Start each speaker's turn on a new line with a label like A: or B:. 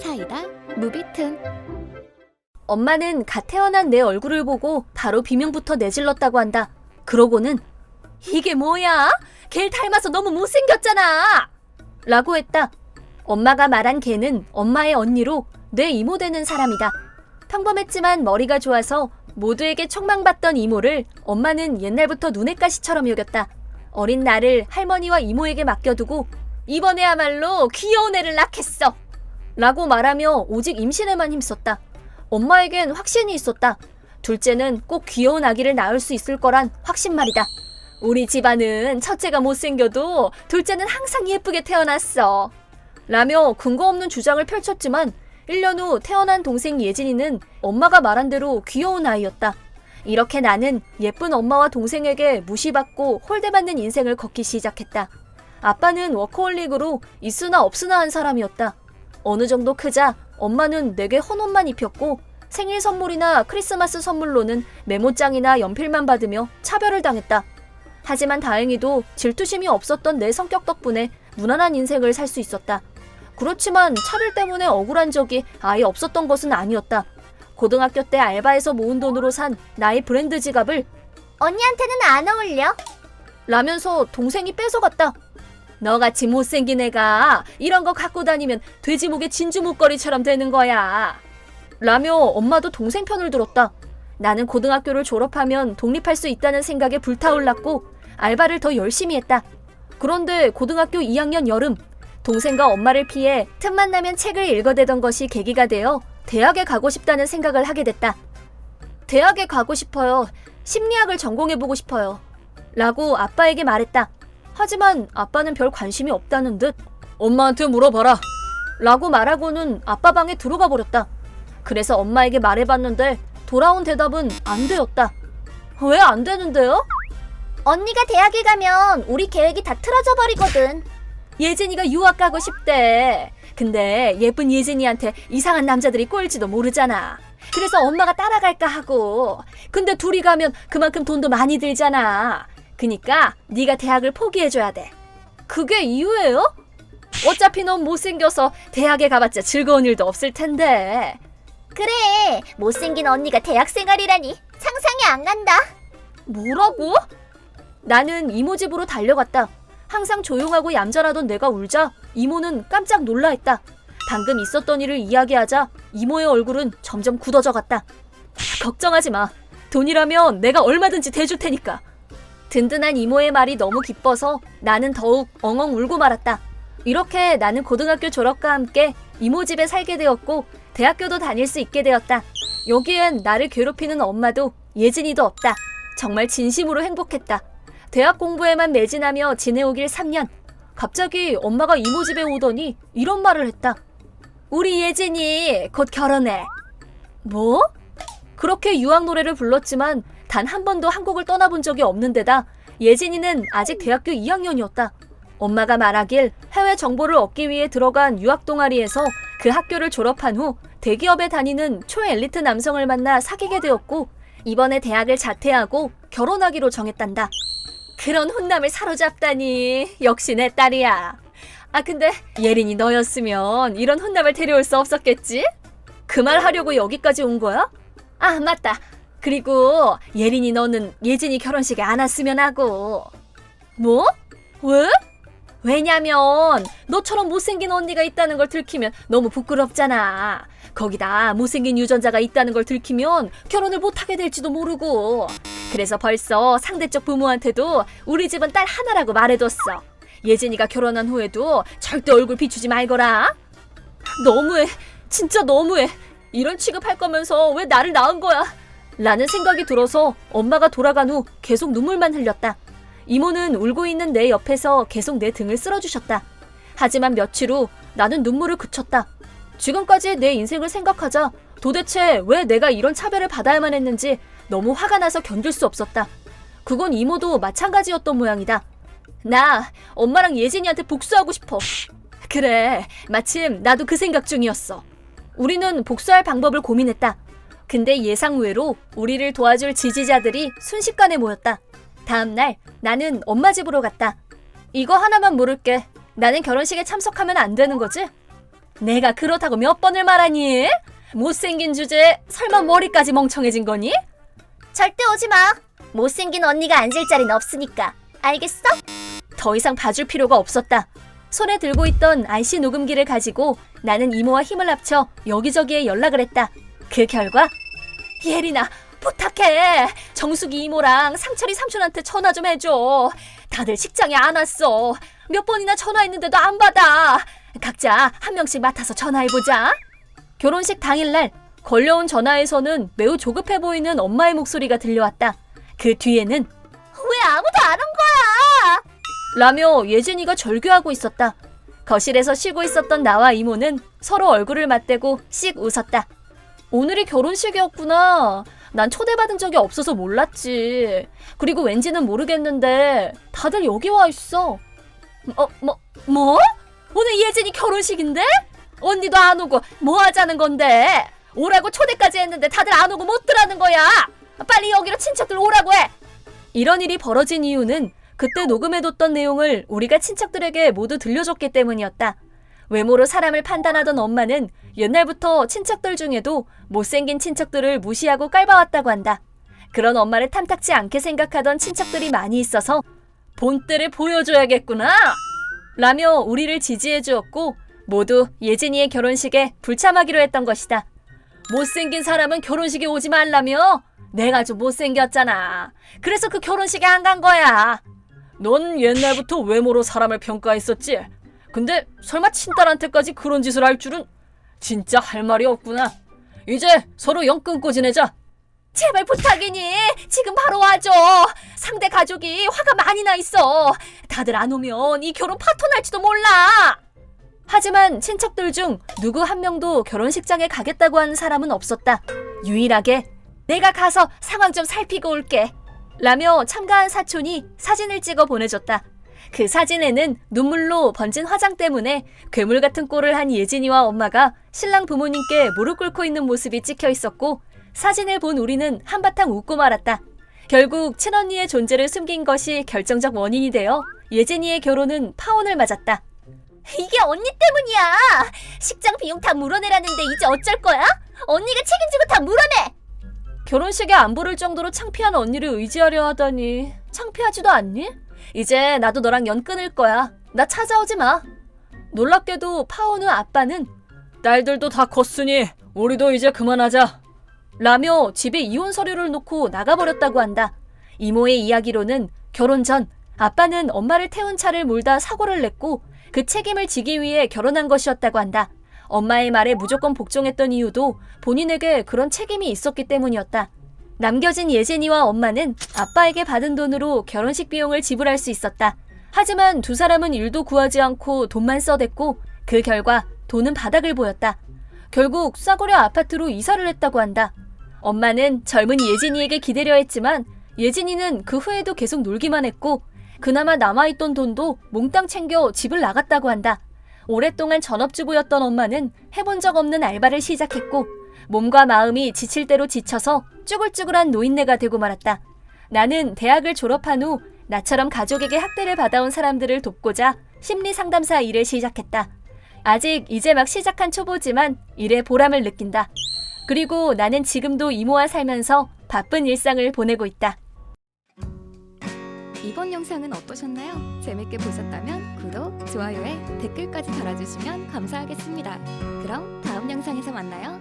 A: 사이다 무비튼
B: 엄마는 갓 태어난 내 얼굴을 보고 바로 비명부터 내질렀다고 한다. 그러고는 이게 뭐야? 걔를 닮아서 너무 못생겼잖아! 라고 했다. 엄마가 말한 걔는 엄마의 언니로 내 이모 되는 사람이다. 평범했지만 머리가 좋아서 모두에게 촉망받던 이모를 엄마는 옛날부터 눈엣 가시처럼 여겼다. 어린 나를 할머니와 이모에게 맡겨두고 이번에야말로 귀여운 애를 낳겠어! 라고 말하며 오직 임신에만 힘썼다. 엄마에겐 확신이 있었다. 둘째는 꼭 귀여운 아기를 낳을 수 있을 거란 확신 말이다. 우리 집안은 첫째가 못생겨도 둘째는 항상 예쁘게 태어났어. 라며 근거 없는 주장을 펼쳤지만 1년 후 태어난 동생 예진이는 엄마가 말한 대로 귀여운 아이였다. 이렇게 나는 예쁜 엄마와 동생에게 무시받고 홀대받는 인생을 걷기 시작했다. 아빠는 워커홀릭으로 있으나 없으나 한 사람이었다. 어느 정도 크자 엄마는 내게 헌옷만 입혔고 생일 선물이나 크리스마스 선물로는 메모장이나 연필만 받으며 차별을 당했다. 하지만 다행히도 질투심이 없었던 내 성격 덕분에 무난한 인생을 살 수 있었다. 그렇지만 차별 때문에 억울한 적이 아예 없었던 것은 아니었다. 고등학교 때 알바해서 모은 돈으로 산 나의 브랜드 지갑을
C: 언니한테는 안 어울려.
B: 라면서 동생이 뺏어갔다. 너같이 못생긴 애가 이런 거 갖고 다니면 돼지 목에 진주 목걸이처럼 되는 거야. 라며 엄마도 동생 편을 들었다. 나는 고등학교를 졸업하면 독립할 수 있다는 생각에 불타올랐고 알바를 더 열심히 했다. 그런데 고등학교 2학년 여름 동생과 엄마를 피해 틈만 나면 책을 읽어대던 것이 계기가 되어 대학에 가고 싶다는 생각을 하게 됐다. 대학에 가고 싶어요. 심리학을 전공해보고 싶어요. 라고 아빠에게 말했다. 하지만 아빠는 별 관심이 없다는 듯 엄마한테 물어봐라. 라고 말하고는 아빠 방에 들어가 버렸다. 그래서 엄마에게 말해봤는데 돌아온 대답은 안 되었다. 왜 안 되는데요?
C: 언니가 대학에 가면 우리 계획이 다 틀어져 버리거든.
B: 예진이가 유학 가고 싶대. 근데 예쁜 예진이한테 이상한 남자들이 꼴지도 모르잖아. 그래서 엄마가 따라갈까 하고. 근데 둘이 가면 그만큼 돈도 많이 들잖아. 그니까 네가 대학을 포기해줘야 돼. 그게 이유예요? 어차피 넌 못생겨서 대학에 가봤자 즐거운 일도 없을 텐데.
C: 그래, 못생긴 언니가 대학 생활이라니 상상이 안 간다.
B: 뭐라고? 나는 이모 집으로 달려갔다. 항상 조용하고 얌전하던 내가 울자 이모는 깜짝 놀라했다. 방금 있었던 일을 이야기하자 이모의 얼굴은 점점 굳어져 갔다. 걱정하지 마. 돈이라면 내가 얼마든지 대줄 테니까. 든든한 이모의 말이 너무 기뻐서 나는 더욱 엉엉 울고 말았다. 이렇게 나는 고등학교 졸업과 함께 이모 집에 살게 되었고 대학교도 다닐 수 있게 되었다. 여기엔 나를 괴롭히는 엄마도 예진이도 없다. 정말 진심으로 행복했다. 대학 공부에만 매진하며 지내오길 3년. 갑자기 엄마가 이모 집에 오더니 이런 말을 했다. 우리 예진이 곧 결혼해. 뭐? 그렇게 유학 노래를 불렀지만 단 한 번도 한국을 떠나본 적이 없는 데다 예진이는 아직 대학교 2학년이었다. 엄마가 말하길 해외 정보를 얻기 위해 들어간 유학 동아리에서 그 학교를 졸업한 후 대기업에 다니는 초엘리트 남성을 만나 사귀게 되었고 이번에 대학을 자퇴하고 결혼하기로 정했단다. 그런 혼남을 사로잡다니 역시 내 딸이야. 아 근데 예린이 너였으면 이런 혼남을 데려올 수 없었겠지? 그 말 하려고 여기까지 온 거야? 아 맞다. 그리고 예린이 너는 예진이 결혼식에 안 왔으면 하고. 뭐? 왜? 왜냐면 너처럼 못생긴 언니가 있다는 걸 들키면 너무 부끄럽잖아. 거기다 못생긴 유전자가 있다는 걸 들키면 결혼을 못하게 될지도 모르고. 그래서 벌써 상대쪽 부모한테도 우리 집은 딸 하나라고 말해뒀어. 예진이가 결혼한 후에도 절대 얼굴 비추지 말거라. 너무해. 진짜 너무해. 이런 취급할 거면서 왜 나를 낳은 거야? 라는 생각이 들어서 엄마가 돌아간 후 계속 눈물만 흘렸다. 이모는 울고 있는 내 옆에서 계속 내 등을 쓸어주셨다. 하지만 며칠 후 나는 눈물을 그쳤다. 지금까지 내 인생을 생각하자 도대체 왜 내가 이런 차별을 받아야만 했는지 너무 화가 나서 견딜 수 없었다. 그건 이모도 마찬가지였던 모양이다. 나 엄마랑 예진이한테 복수하고 싶어. 그래, 마침 나도 그 생각 중이었어. 우리는 복수할 방법을 고민했다. 근데 예상 외로 우리를 도와줄 지지자들이 순식간에 모였다. 다음날 나는 엄마 집으로 갔다. 이거 하나만 물을게. 나는 결혼식에 참석하면 안 되는 거지? 내가 그렇다고 몇 번을 말하니? 못생긴 주제에 설마 머리까지 멍청해진 거니?
C: 절대 오지 마. 못생긴 언니가 앉을 자리는 없으니까. 알겠어?
B: 더 이상 봐줄 필요가 없었다. 손에 들고 있던 IC 녹음기를 가지고 나는 이모와 힘을 합쳐 여기저기에 연락을 했다. 그 결과 예린아 부탁해 정숙이 이모랑 상철이 삼촌한테 전화 좀 해줘. 다들 식장에 안 왔어. 몇 번이나 전화했는데도 안 받아. 각자 한 명씩 맡아서 전화해보자. 결혼식 당일날 걸려온 전화에서는 매우 조급해 보이는 엄마의 목소리가 들려왔다. 그 뒤에는
C: 왜 아무도 안 온 거야?
B: 라며 예진이가 절규하고 있었다. 거실에서 쉬고 있었던 나와 이모는 서로 얼굴을 맞대고 씩 웃었다. 오늘이 결혼식이었구나. 난 초대받은 적이 없어서 몰랐지. 그리고 왠지는 모르겠는데 다들 여기 와 있어. 어, 뭐, 뭐? 오늘 예진이 결혼식인데? 언니도 안 오고 뭐 하자는 건데? 오라고 초대까지 했는데 다들 안 오고 못 들어가는 거야. 빨리 여기로 친척들 오라고 해. 이런 일이 벌어진 이유는 그때 녹음해뒀던 내용을 우리가 친척들에게 모두 들려줬기 때문이었다. 외모로 사람을 판단하던 엄마는 옛날부터 친척들 중에도 못생긴 친척들을 무시하고 깔봐왔다고 한다. 그런 엄마를 탐탁지 않게 생각하던 친척들이 많이 있어서 본때를 보여줘야겠구나! 라며 우리를 지지해 주었고 모두 예진이의 결혼식에 불참하기로 했던 것이다. 못생긴 사람은 결혼식에 오지 말라며? 내가 좀 못생겼잖아. 그래서 그 결혼식에 안 간 거야. 넌 옛날부터 외모로 사람을 평가했었지. 근데 설마 친딸한테까지 그런 짓을 할 줄은 진짜 할 말이 없구나. 이제 서로 영 끊고 지내자. 제발 부탁이니 지금 바로 와줘. 상대 가족이 화가 많이 나 있어. 다들 안 오면 이 결혼 파토 날지도 몰라. 하지만 친척들 중 누구 한 명도 결혼식장에 가겠다고 하는 사람은 없었다. 유일하게 내가 가서 상황 좀 살피고 올게. 라며 참가한 사촌이 사진을 찍어 보내줬다. 그 사진에는 눈물로 번진 화장 때문에 괴물 같은 꼴을 한 예진이와 엄마가 신랑 부모님께 무릎 꿇고 있는 모습이 찍혀 있었고 사진을 본 우리는 한바탕 웃고 말았다. 결국 친언니의 존재를 숨긴 것이 결정적 원인이 되어 예진이의 결혼은 파혼을 맞았다.
C: 이게 언니 때문이야. 식장 비용 다 물어내라는데 이제 어쩔 거야? 언니가 책임지고 다 물어내.
B: 결혼식에 안 부를 정도로 창피한 언니를 의지하려 하다니 창피하지도 않니? 이제 나도 너랑 연 끊을 거야. 나 찾아오지 마. 놀랍게도 파온 후 아빠는 딸들도 다 컸으니 우리도 이제 그만하자. 라며 집에 이혼 서류를 놓고 나가버렸다고 한다. 이모의 이야기로는 결혼 전 아빠는 엄마를 태운 차를 몰다 사고를 냈고 그 책임을 지기 위해 결혼한 것이었다고 한다. 엄마의 말에 무조건 복종했던 이유도 본인에게 그런 책임이 있었기 때문이었다. 남겨진 예진이와 엄마는 아빠에게 받은 돈으로 결혼식 비용을 지불할 수 있었다. 하지만 두 사람은 일도 구하지 않고 돈만 써댔고 그 결과 돈은 바닥을 보였다. 결국 싸구려 아파트로 이사를 했다고 한다. 엄마는 젊은 예진이에게 기대려 했지만 예진이는 그 후에도 계속 놀기만 했고 그나마 남아있던 돈도 몽땅 챙겨 집을 나갔다고 한다. 오랫동안 전업주부였던 엄마는 해본 적 없는 알바를 시작했고 몸과 마음이 지칠 대로 지쳐서 쭈글쭈글한 노인네가 되고 말았다. 나는 대학을 졸업한 후 나처럼 가족에게 학대를 받아온 사람들을 돕고자 심리 상담사 일을 시작했다. 아직 이제 막 시작한 초보지만 일에 보람을 느낀다. 그리고 나는 지금도 이모와 살면서 바쁜 일상을 보내고 있다.
A: 이번 영상은 어떠셨나요? 재밌게 보셨다면 구독, 좋아요에 댓글까지 달아주시면 감사하겠습니다. 그럼 다음 영상에서 만나요.